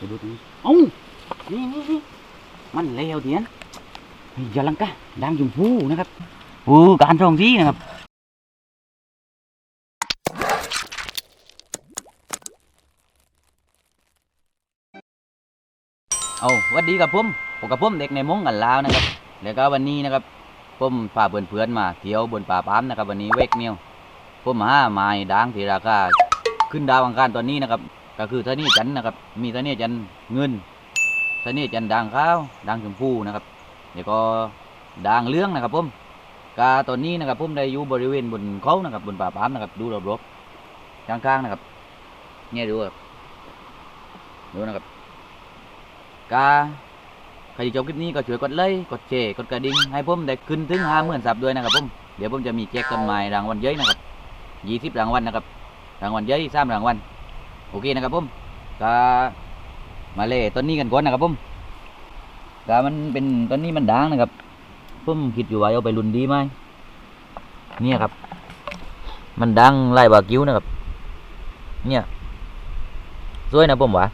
ไปดูตรงนี้เอ้านี่นี่นี่มันเลวเดียนเฮ้ยอย่าลังกะดังชมพูนะครับโอ้การทองที่นะครับเอาสวัสดีกับผมผมกับผมเด็กในมงกันลาวนะครับ แล้วก็วันนี้นะครับผมพาเพื่อนๆมาเที่ยวบนป่าปามนะครับ วันนี้เวกเนียวผมห้าไม้ด่างที่ราคาขึ้นดาวอังคารตอนนี้นะครับ ก็คือท่านี้จันนะครับ มีท่านี้จันเงินท่านี้จันด่างขาวด่างชมพูนะครับแล้วก็ด่างเหลืองนะครับผมกาตอนนี้นะครับผมได้อยู่บริเวณบนเขานะครับ บนป่าปามนะครับ ดูรอบๆข้างๆนะครับเนี่ยดูครับดูนะครับกาใครที่ชอบคลิปนี้ก็ช่วยกดไลค์กดแชร์กดกระดิ่งให้ผมได้ขึ้นถึงห้าหมื่นซับด้วยนะครับผมเดี๋ยวผมจะมีแจกต้นไม้รางวัลเยอะนะครับยี่สิบรางวัลนะครับรางวัลเยอะสามรางวัล โอเคนะครับผมก็มาเล่ต้นนี้กันก่อนนะครับผมก็มันเป็นต้นนี้มันด่างนะครับผมคิดอยู่ว่าเอาไปรุ่นดีไหมเนี่ยครับ มันดังไล่บากิ้วนะครับ เนี่ยสวยนะผมว่า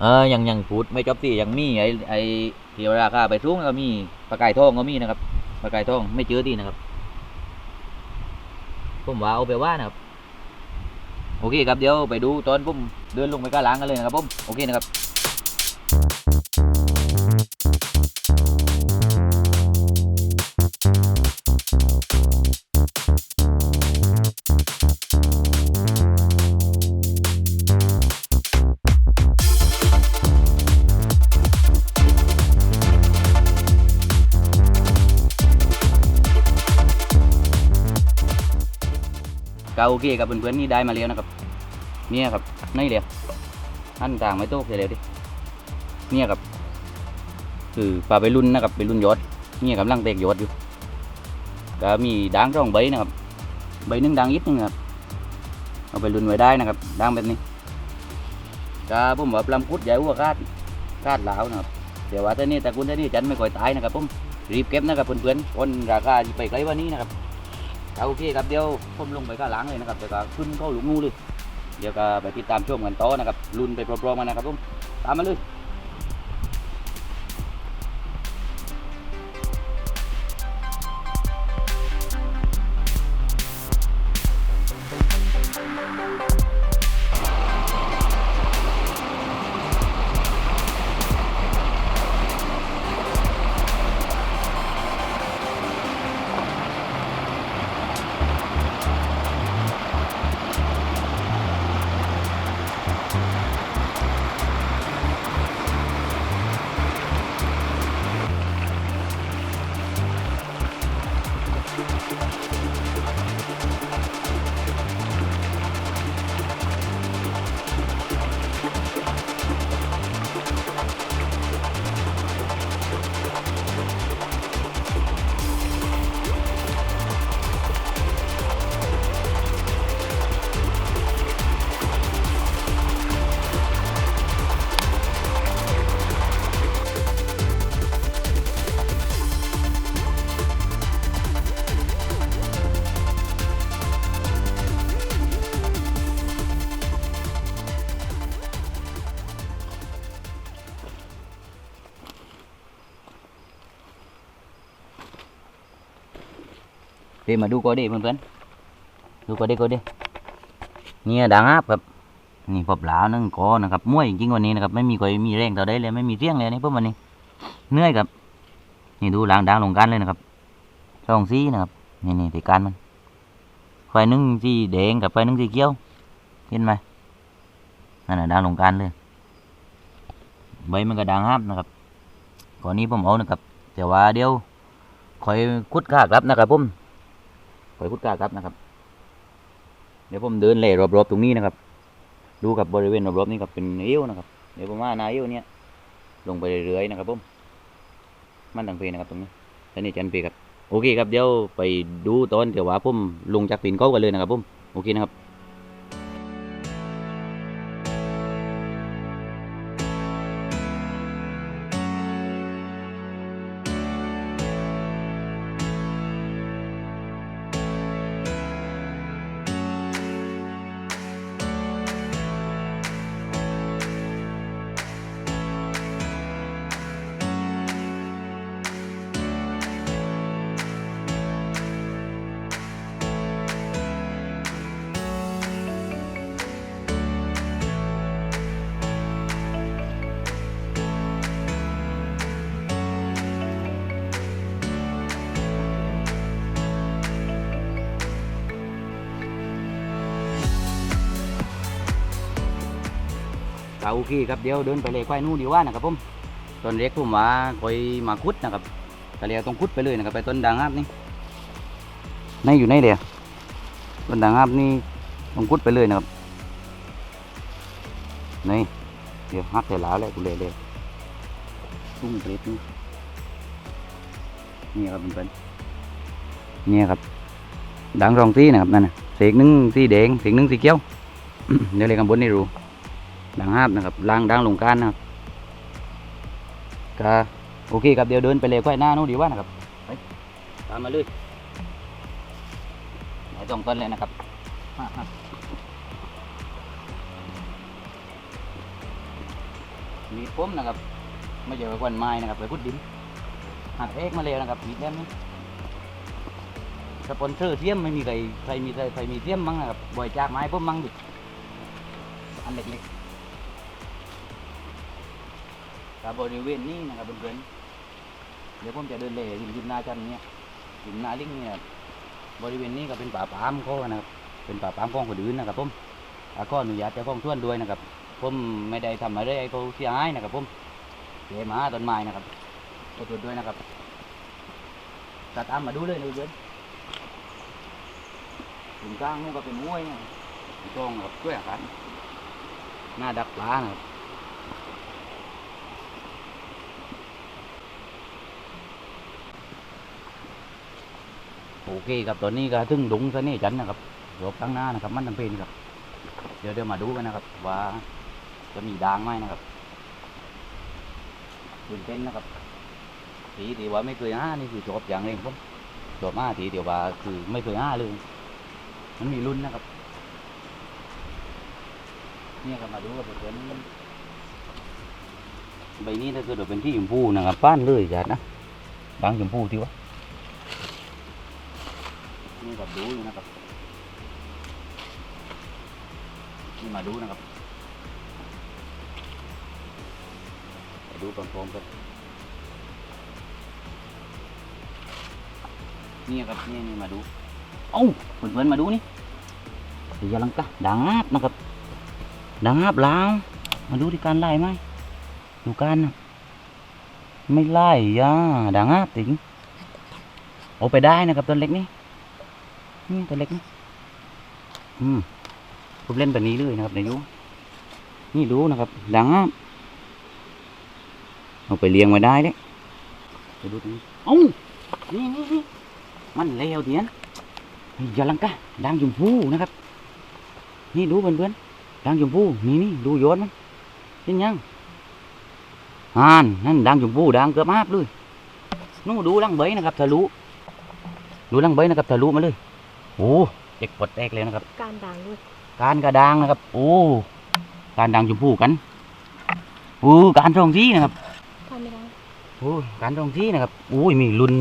เออยังยังพูดไม่จบสิยังมีไอไอที่ราคาไปสูงก็มีปลาไก่ทองก็มีนะครับปลาไก่ทองไม่เจอที่นะครับ ผมว่าเอาไปว่านะครับ โอเคครับเดี๋ยวไปดูตอนผมเดินลงไปก้าหล้างกันเลยนะครับผมโอเคนะครับก็โอเคกับเพื่อนๆนี่ได้มาแล้วนะครับ เนี่ยครับนี่เดียวท่านต่างไม่โต๊ะเสียเดียวดิเนี่ยครับ คือปลาไปรุ่นนะครับไปรุ่นยอดเนี่ยกำลังเตกยอดอยู่ก็มีด่างร่องใบนะครับ ใบหนึงด่างอีกนึงครับเอาไปรุ่นไว้ได้นะครับด่างแบบนี้ก็ผมว่าปลาคุดใหญ่หัวคาดคาดเหลาวนะครับเดี๋ยวว่าแต่นี่แต่คุณแต่นี่จันไม่ค่อยตายนะครับผมรีบเก็บนะครับเพื่อนๆคนราคาไปไกลว่านี้นะครับโอเคครับเดี๋ยวผมลงไปข้างหลังเลยนะครับเดี๋ยวก็ขึ้นเข้าหลุมงูเลย เดี๋ยวก็ไปติดตามชมกันต่อนะครับลุ้นไปพร้อมๆกันนะครับผมตามมาเลย ดี๋ยวมาดูก็ดีเพื่อนๆดูก็ดีก็ดีเนี่ยดังอับครับนี่พบหลาวนั่งกอนะครับมั่วจริงๆวันนี้นะครับไม่มีใครมีแรงต่อได้เลยไม่มีเสียงเลยนี่พวกวันนี้เหนื่อยครับ นี่ดูล้างดังลงกันเลยนะครับสองสีนะครับนี่นี่ตีการมันไฟนึ่งสีแดงกับไฟนึ่งสีเขียวเห็นไหมนั่นแหละดังลงกันเลยใบมันก็ดังฮับนะครับก่อนนี้ผมเอานะครับแต่ว่าเดี๋ยวคอยคุดกากรับนะครับผม อยคุดกาครับนะครับ เดี๋ยวผมเดินเล่รอบๆตรงนี้นะครับ ดูกับบริเวณรอบๆนี้กับเป็นเอวนะครับ เดี๋ยวผมว่านาเอวเนี่ยลงไปเรื่อยๆนะครับผมมันต่างเพนะครับตรงนี้แล้วนี่จันเพครับโอเคครับเดี๋ยวไปดูตอนเดี๋ยวว่าผมลงจากปีนเขากันเลยนะครับผมโอเคนะครับ ก็โอเคครับเดี๋ยวเดินไปเลยควายนู่นดีว่านะครับผมตอนเล็กผมว่าคอยมาคุดนะครับก็เลยต้องคุดไปเลยนะครับไปต้นด่างงาบนี่ในอยู่ในเดียต้นด่างงาบนี่ต้องคุดไปเลยนะครับนี่เดี๋ยวหักใส่หลาวแล้วกูเลยเลยตุ้งเล็ดนี่นี่ครับเป็นๆนี่ครับด่างรองสีนะครับนั่นนะเสกหนึงสีแดงเสกหนึงสีเขียวเดี๋ยวเลยข้างบนนี่รู้ ด่างงาบนะครับล่างด่างลงกานนะครับก็โอเคครับเดี๋ยวเดินไปเลยควายหน้านู้นดีว่านะครับไปตามมาเลยไหนตรงต้นเลยนะครับมีดผมนะครับไม่ใช่ว่าควันไม้นะครับไปพุดดินหักเอกมาเลยนะครับมีดแค่นี้สปอนเซอร์เทียมไม่มีใครใครมีใครใครมีเทียมมั้งนะครับบริจาคไม้ผมมั้งดิอันเล็กๆ กับบริเวณนี้นะครับเพื่อนๆเดี๋ยวผมจะเดินเลยริมริมนาจันเนี้ยริมนาลิงเนี่ยบริเวณนี้ก็เป็นป่าปามเขานะครับ เป็นป่าปามของคนอื่นนะครับผมแล้วก็อนุญาตเจ้าของส่วนด้วยนะครับ ผมไม่ได้ทำอะไรให้เขาเสียหายนะครับผมเสียหมาต้นไม้นะครับขอโทษด้วยนะครับตัดตามมาดูเลยเลยเพื่อนถึงกลางนู่นก็เป็นห้วยนะกองกับช่วยกันหน้าดักปลานะครับ โอเคครับตอนนี้ก็ถึงดุงเสน่ห์จันนะครับรบตั้งหน้านะครับ มันจำเป็นครับ เดี๋ยวเดี๋ยวมาดูกันนะครับ ว่าจะมีด่างไหมนะครับตื่นเต้นนะครับสีที่ว่าไม่เคยห้านี่คือจบอย่างเร่งผมจบห้าทีเดียวว่าคือไม่เคยห้าเลย มันมีรุ่นนะครับ เนี่ยก็มาดูกับเพื่อนใบนี้ถ้าเกิดว่าเป็นที่ชมพูนะครับป้านเลยจัดนะบางชมพูที่วะ นี่กับดูอยู่นะครับนี่มาดูนะครับมาดูพร้อมๆกันนี่ครับนี่นี่มาดู เอ้าเพื่อนๆมาดูนี่สียลังกะดังงาบนะครับดังงาบลาวมาดูที่การไล่ไหมดูการนะไม่ไล่ย่าดังงาบติงเอาไปได้นะครับตัวเล็กนี่นี่ ตัวเล็กนี่อืมผมเล่นแบบนี้เลยนะครับนายยุนี่ดูนะครับ ดังอะเอาไปเลี้ยงไว้ได้เด้ไปดูตรงนี้เอ้านี่นี่นี่มันเลวเดียนยาลังกะดังชมพูนะครับ นี่ดูเพื่อนๆดังชมพูนี่นี่ดูโยนมันเป็นยังอ่านนั่นดังชมพูดังเกือบมาบเลยนู่นดูลังใบนะครับทะลุดูลังใบนะครับทะลุมาเลย โอ้เจ็กปวดแตกเลยนะครับ การด่างด้วยการกระดางนะครับ โอ้การดังชมพูกันโอ้การทองสีนะครับทำไม่ได้โอ้การทองสีนะครับโอ้ยมีรุ่น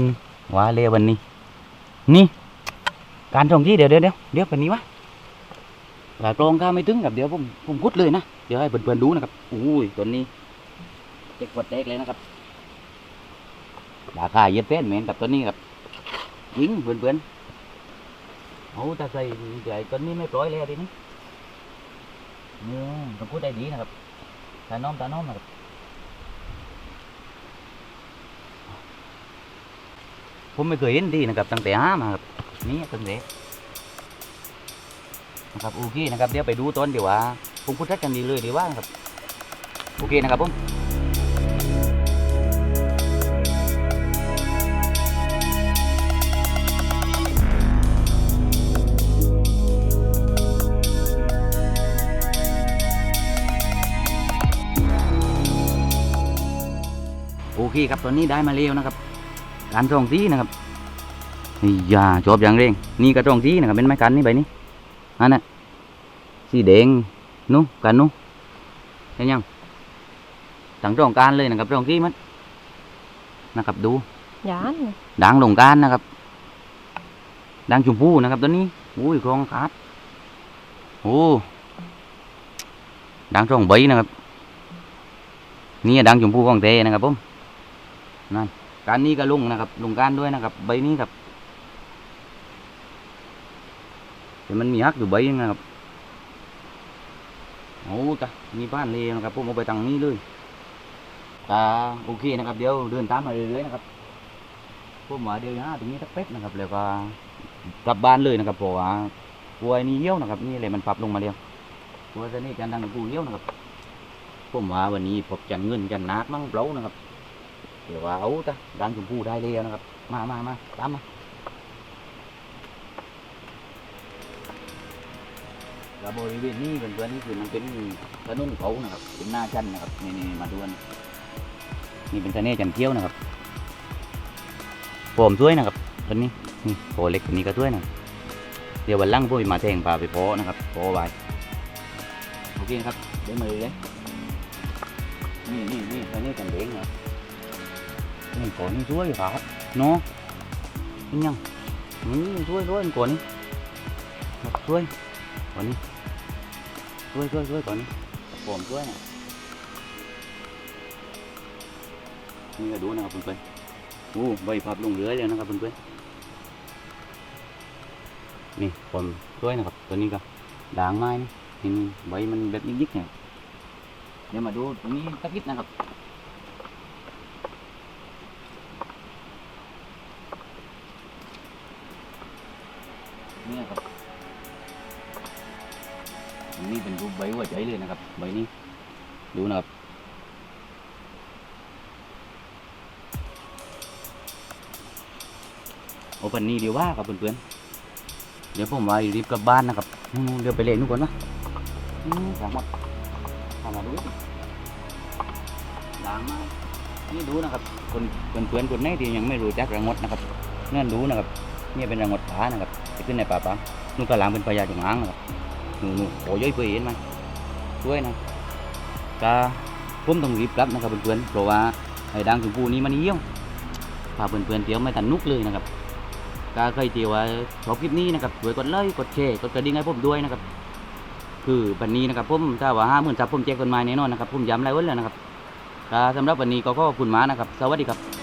ว่าเลวันนี้ นี่ การทองสีเดี๋ยวเดี๋ยวเดี๋ยวเดี๋ยวเป็นนี้วะหลายกรองข้าไม่ถึงกับเดี๋ยวผมผมคุดเลยนะเดี๋ยวให้เพื่อนๆดูนะครับโอ้ยตัวนี้เจ็กปวดแตกเลยนะครับราคาเย็ดเส้นเหมือนกับตัวนี้ครับยิงเพื่อนๆ เอาแต่ใส่ใหญ่ตัวนี้ไม่ปล่อยเลยทีนี้เนี่ยต้องพูดได้ดีนะครับตาน้อมตาน้อมนะครับผมไม่เคยเห็นดีนะครับตั้งแต่ห้ามาครับนี่ตั้งแต่นะครับโอเคนะครับเดี๋ยวไปดูต้นเดี๋ยวว่าผมพูดชัดกันดีเลยดีว่าครับโอเคนะครับผม อเคครับตอนนี้ได้มาเร็วนะครับ การทองสีนะครับนี่ยาชอบอย่างเร่ง นี่กระทองสีนะครับเป็นไม้กันนี่ใบนี้อันน่ะสีแดงนู้กันนู้เห็นยังทั้งทองการเลยนะครับทองสีมันนะครับดูยานด่างลงการนะครับด่างชมพูนะครับตัวนี้อุ้ยคลองขาดโอ้ด่างทองใบนะครับนี่ด่างชมพูของเตนะครับผม การนี้ก็ลุงนะครับลุงการด้วยนะครับ ใบนี้ครับแต่มันมีฮักอยู่ใบนึงนะครับโอ้จ้ะมีบ้านเลยนะครับผมเอาไปตังนี้เลยตาโอเคนะครับ เดี๋ยวเดินตามมาเรื่อยๆนะครับผมว่าเดี๋ยวหาตรงนี้สักเป็ดนะครับแล้วก็กลับบ้านเลยนะครับเพราะว่ากลัวนี่เหี้ยวนะครับ นี่เลยมันปรับลงมาเดียวกลัวจะนี่จันดังกูเหี้ยวนะครับผมว่าวันนี้ผมจันเงินจันนักมั่งเปล่านะครับ เดี๋ยวว่าเอาจ้ะดังชมพูได้เลยนะครับ มามามาตามมาแล้วบริเวณนี้เป็นเพื่อนๆนี่คือมันเป็นถนนเขานะครับเป็นหน้าจันนะครับนี่นี่มาดูนนี่เป็นทะเลจันเที่ยวนะครับผมช่วยนะครับต้นนี้นี่โพเล็กตัวนี้ก็ช่วยนะเดี๋ยววันหลังพวกมาแทงปลาไปเพาะนะครับเพาะไว้โอเคครับเดี๋ยวมาเลยเลยนี่นี่นี่ทะเลจันเด้งนะครับ นี่ก่อนนี่ช่วยครับเนาะเป็นยังอืมช่วยช่วยก่อนนี่ครับช่วยก่อนนี้ช่วยช่วยช่วยก่อนนี้ผมช่วยนี่ก็ดูนะครับเพื่อนๆโอ้ใบพับลงเรือเลยนะครับเพื่อนๆนี่ผมช่วยนะครับตัวนี้ก็ด่างไม้นี่นี่ใบมันแบบยิกๆเนี่ยเดี๋ยวมาดูตรงนี้สักนิดนะครับ บหัวใจเลยนะครับ ใบนี้ ดูนะครับ โอ้ปันนี้เดี๋ยวว่าครับเพื่อนๆ เดี๋ยวผมว่ารีบกลับบ้านนะครับ เดี๋ยวไปเล่นนู่นก่อนนะนู่นสามารถทำมาดูสิดังมากนี่ดูนะครับ คนเพื่อนๆคนไหนที่ยังไม่รู้จักระงดนะครับนั่นดูนะครับ นี่เป็นระงดผานะครับจะขึ้นในป่าปังนู่นกระหลังเป็นพญาจงอางนะครับนูหนูโอ้ยเพื่อนเห็นไหม ช่วยนะก็ผมต้องรีบกลับนะครับเพื่อนๆเพราะว่าไอ้ดังชมพูนี้มันเยี่ยวพาเพื่อนๆเที่ยวไม่ทันนุกเลยนะครับก็ใครที่ว่าชอบคลิปนี้นะครับช่วยกดไลค์กดแชร์กดกระดิ่งให้ผมด้วยนะครับ คือวันนี้นะครับผมถ้าว่าห้าหมื่นซับผมแจกคนม่แน่นอนนะครับผมย้ำหลายวันแล้วนะครับก็สำหรับวันนี้ก็ขอบคุณมานะครับ สวัสดีครับ